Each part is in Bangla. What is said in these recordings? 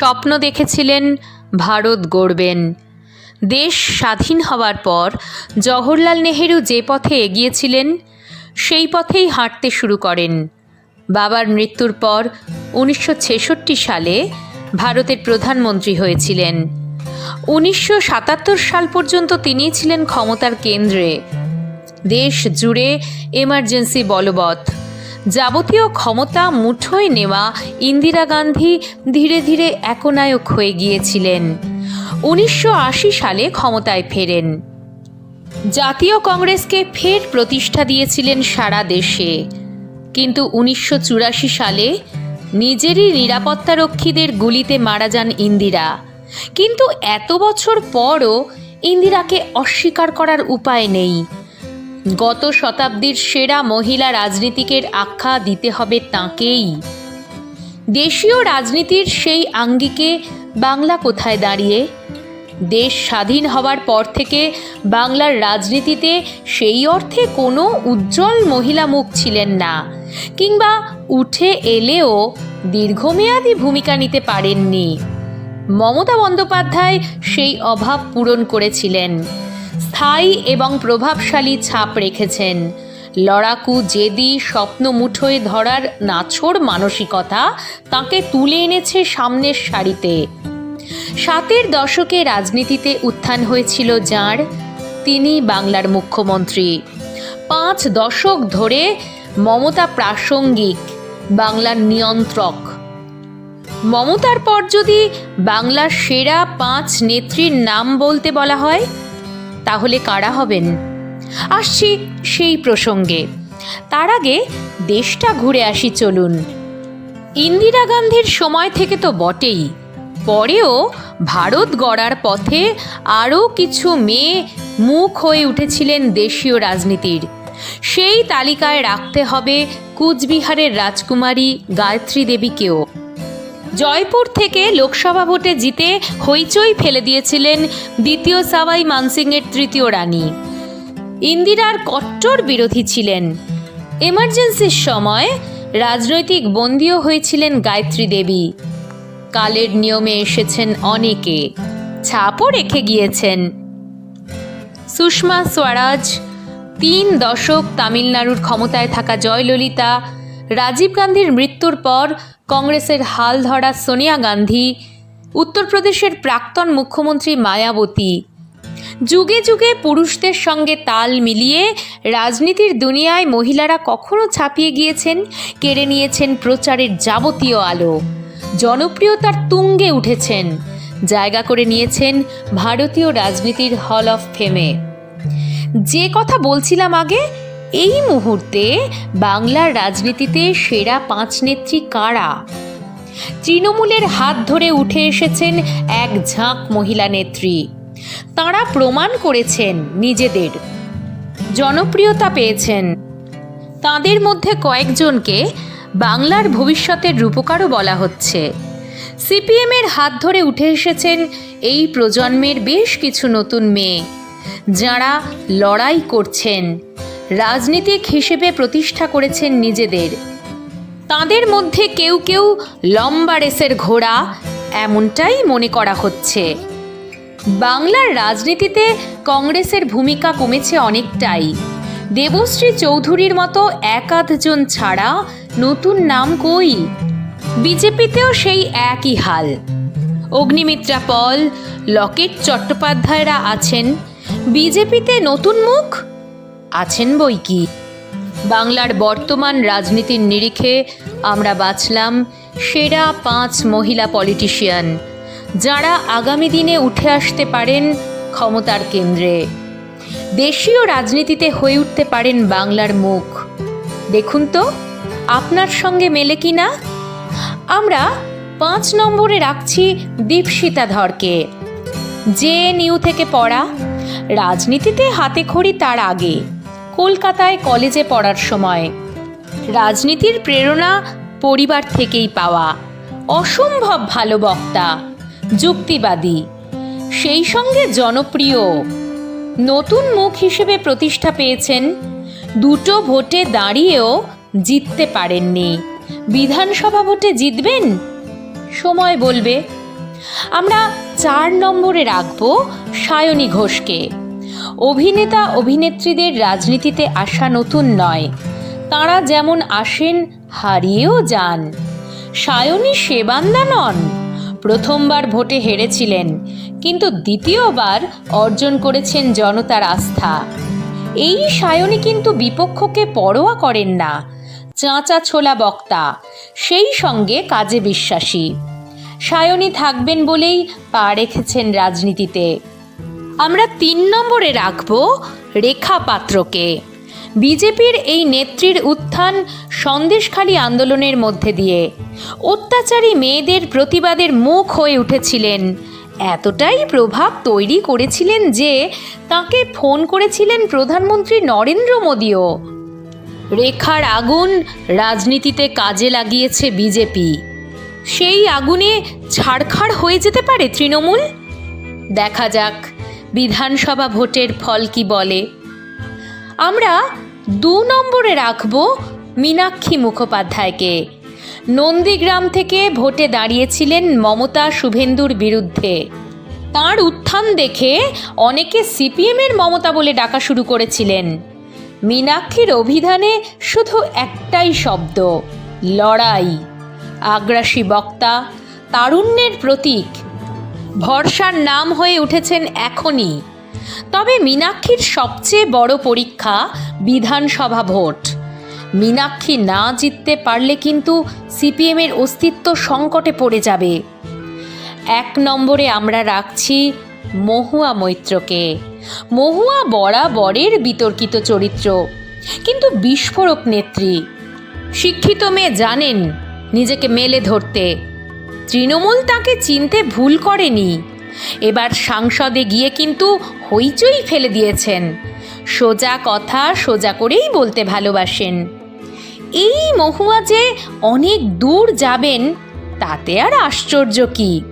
স্বপ্ন দেখেছিলেন, ভারত গড়বেন। দেশ স্বাধীন হওয়ার পর জওহরলাল নেহেরু যে পথে এগিয়েছিলেন, সেই পথেই হাঁটতে শুরু করেন। বাবার মৃত্যুর পর উনিশশো ছেষট্টি সালে ভারতের প্রধানমন্ত্রী হয়েছিলেন। উনিশশো সাতাত্তর সাল পর্যন্ত তিনিই ছিলেন ক্ষমতার কেন্দ্রে। দেশ জুড়ে এমার্জেন্সি বলবৎ। যাবতীয় ক্ষমতা মুঠোয় নেওয়া ইন্দিরা গান্ধী ধীরে ধীরে একনায়ক হয়ে গিয়েছিলেন। উনিশশো আশি সালে ক্ষমতায় ফেরেন। জাতীয় কংগ্রেসকে ফের প্রতিষ্ঠা দিয়েছিলেন সারা দেশে। কিন্তু উনিশশো চুরাশি সালে নিজেরই নিরাপত্তারক্ষীদের গুলিতে মারা যান ইন্দিরা। কিন্তু এত বছর পরও ইন্দিরাকে অস্বীকার করার উপায় নেই। গত শতাব্দীর সেরা মহিলা রাজনীতিকের আখ্যা দিতে হবে তাঁকেই। দেশীয় রাজনীতির সেই আঙ্গিকে বাংলা কোথায় দাঁড়িয়ে? দেশ স্বাধীন হওয়ার পর থেকে বাংলার রাজনীতিতে সেই অর্থে কোনো উজ্জ্বল মহিলা মুখ ছিলেন না, কিংবা উঠে এলেও দীর্ঘমেয়াদী ভূমিকা নিতে পারেননি। মমতা বন্দ্যোপাধ্যায় সেই অভাব পূরণ করেছিলেন। স্থায়ী এবং প্রভাবশালী ছাপ রেখেছেন। লড়াকু জেদি স্বপ্ন মুঠোয় ধরার নাছোড় মানসিকতা তাকে তুলে এনেছে সামনের সারিতে। সাতের দশকে রাজনীতিতে উত্থান হয়েছিল যাঁর, তিনি বাংলার মুখ্যমন্ত্রী। পাঁচ দশক ধরে মমতা প্রাসঙ্গিক, বাংলার নিয়ন্ত্রক। মমতার পর যদি বাংলার সেরা পাঁচ নেত্রীর নাম বলতে বলা হয় তাহলে কারা হবেন? আসছি সেই প্রসঙ্গে। তার আগে দেশটা ঘুরে আসি চলুন। ইন্দিরা গান্ধীর সময় থেকে তো বটেই। পরেও ভারত গড়ার পথে আরও কিছু মেয়ে মুখ হয়ে উঠেছিলেন দেশীয় রাজনীতির। সেই তালিকায় রাখতে হবে কুচবিহারের রাজকুমারী গায়ত্রী দেবীকেও। জয়পুর থেকে লোকসভা ভোটে জিতে হইচই ফেলে দিয়েছিলেন দ্বিতীয় সাওয়াই মানসিংয়ের তৃতীয় রানী। ইন্দিরার কট্টর বিরোধী ছিলেন। এমার্জেন্সির সময় রাজনৈতিক বন্দীও হয়েছিলেন গায়ত্রী দেবী। কালের নিয়মে এসেছেন অনেকে, ছাপও রেখে গিয়েছেন। সুষমা স্বরাজ, তিন দশক তামিলনাড়ুর ক্ষমতায় থাকা জয়ললিতা, রাজীব গান্ধীর মৃত্যুর পর কংগ্রেসের হাল ধরা সোনিয়া গান্ধী, উত্তরপ্রদেশের প্রাক্তন মুখ্যমন্ত্রী মায়াবতী। যুগে যুগে পুরুষদের সঙ্গে তাল মিলিয়ে রাজনীতির দুনিয়ায় মহিলারা কখনো ছাপিয়ে গিয়েছেন, কেড়ে নিয়েছেন প্রচারের যাবতীয় আলো। জনপ্রিয়তার তুঙ্গে উঠেছেন, জায়গা করে নিয়েছেন ভারতীয় রাজনীতির হল অফ ফেমে যে কথা বলছিলাম আগে এই মুহূর্তে বাংলার রাজনীতিতে সেরা পাঁচ নেত্রী কারা? তৃণমূলের হাত ধরে উঠে এসেছেন এক ঝাঁক মহিলা নেত্রী। তাঁরা প্রমাণ করেছেন নিজেদের। জনপ্রিয়তা পেয়েছেন। তাদের মধ্যে কয়েকজনকে বাংলার ভবিষ্যতের রূপকারও বলা হচ্ছে। সিপিএমের হাত ধরে উঠে এসেছেন এই প্রজন্মের বেশ কিছু নতুন মেয়ে, যারা লড়াই করছেন। রাজনীতিক হিসেবে প্রতিষ্ঠা করেছেন নিজেদের। তাদের মধ্যে কেউ কেউ লম্বা রেসের ঘোড়া, এমনটাই মনে করা হচ্ছে। বাংলার রাজনীতিতে কংগ্রেসের ভূমিকা কমেছে অনেকটাই। দেবশ্রী চৌধুরীর মতো এক আধজন ছাড়া নতুন নাম কই? বিজেপিতেও সেই একই হাল। অগ্নিমিত্রা পল, লকেট চট্টোপাধ্যায়রা আছেন। বিজেপিতে নতুন মুখ? আছেন বই কি? বাংলার বর্তমান রাজনীতির নিরিখে আমরা বাছলাম সেরা পাঁচ মহিলা পলিটিশিয়ান। যারা আগামী দিনে উঠে আসতে পারেন ক্ষমতার কেন্দ্রে। দেশীয় রাজনীতিতে হয়ে উঠতে পারেন বাংলার মুখ। দেখুন তো, আপনার সঙ্গে মেলে কি না? আমরা পাঁচ নম্বরে রাখছি দীপশিতা ধরকে। জে নিউ থেকে পড়া। রাজনীতিতে হাতে খড়ি তার আগে। কলকাতায় কলেজে পড়ার সময়। রাজনীতির প্রেরণা পরিবার থেকেই পাওয়া। অসম্ভব ভালো বক্তা, যুক্তিবাদী, সেই সঙ্গে জনপ্রিয়। নতুন মুখ হিসেবে প্রতিষ্ঠা পেয়েছেন, দুটো ভোটে দাঁড়িয়েও জিততে পারেননি। বিধানসভা ভোটে জিতবেন? সময় বলবে। আমরা চার নম্বরে রাখব সায়নী ঘোষকে। অভিনেতা, অভিনেত্রীদের রাজনীতিতে আসা নতুন নয়। তাঁরা যেমন আসেন, হারিয়েও যান। সায়নী সেবান্দা নন। প্রথমবার ভোটে হেরেছিলেন, কিন্তু দ্বিতীয়বার অর্জন করেছেন জনতার আস্থা। এই সায়নী কিন্তু বিপক্ষকে পরোয়া করেন না। চাঁচা ছোলা বক্তা, সেই সঙ্গে কাজে বিশ্বাসী। সায়নী থাকবেন বলেই পা রেখেছেন রাজনীতিতে। আমরা তিন নম্বরে রাখব রেখা পাত্রকে বিজেপির এই নেত্রীর উত্থান সন্দেশখালী আন্দোলনের মধ্যে দিয়ে। অত্যাচারী মেয়েদের প্রতিবাদের মুখ হয়ে উঠেছিলেন। এতটাই প্রভাব তৈরি করেছিলেন যে তাকে ফোন করেছিলেন প্রধানমন্ত্রী নরেন্দ্র মোদীও। রেখার আগুন রাজনীতিতে কাজে লাগিয়েছে বিজেপি। সেই আগুনে ছাড়খাড় হয়ে যেতে পারে তৃণমূল? দেখা যাক। বিধানসভা ভোটের ফল কি বলে? আমরা দু নম্বরে রাখব মীনাক্ষী মুখোপাধ্যায়কে। নন্দীগ্রাম থেকে ভোটে দাঁড়িয়েছিলেন মমতা শুভেন্দুর বিরুদ্ধে। তার উত্থান দেখে অনেকে সিপিএমের মমতা বলে ডাকা শুরু করেছিলেন। মীনাক্ষীর অভিধানে শুধু একটাই শব্দ, লড়াই। আগ্রাসী বক্তা, তারুণ্যের প্রতীক ভরসার নাম হয়ে উঠেছেন এখনই। তবে মীনাক্ষীর সবচেয়ে বড় পরীক্ষা বিধানসভা ভোট। মীনাক্ষী না জিততে পারলে কিন্তু সিপিএমের অস্তিত্ব সংকটে পড়ে যাবে। এক নম্বরে আমরা রাখছি মহুয়া মৈত্রকে। মহুয়া বরাবরের বিতর্কিত চরিত্র, কিন্তু বিস্ফোরক নেত্রী। শিক্ষিত মেয়ে জানেন নিজেকে মেলে ধরতে। তৃণমূল তাকে চিনতে ভুল করেনি। এবার সাংসদে গিয়ে কিন্তু হইচই ফেলে দিয়েছেন। সোজা কথা সোজা করেই বলতে ভালোবাসেন। এই মহুয়া যে অনেক দূর যাবেন, তাতে আর আশ্চর্য কি?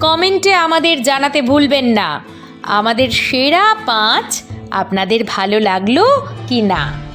কমেন্টে আমাদের জানাতে ভুলবেন না। আমাদের সেরা পাঁচ আপনাদের ভালো লাগল কি না?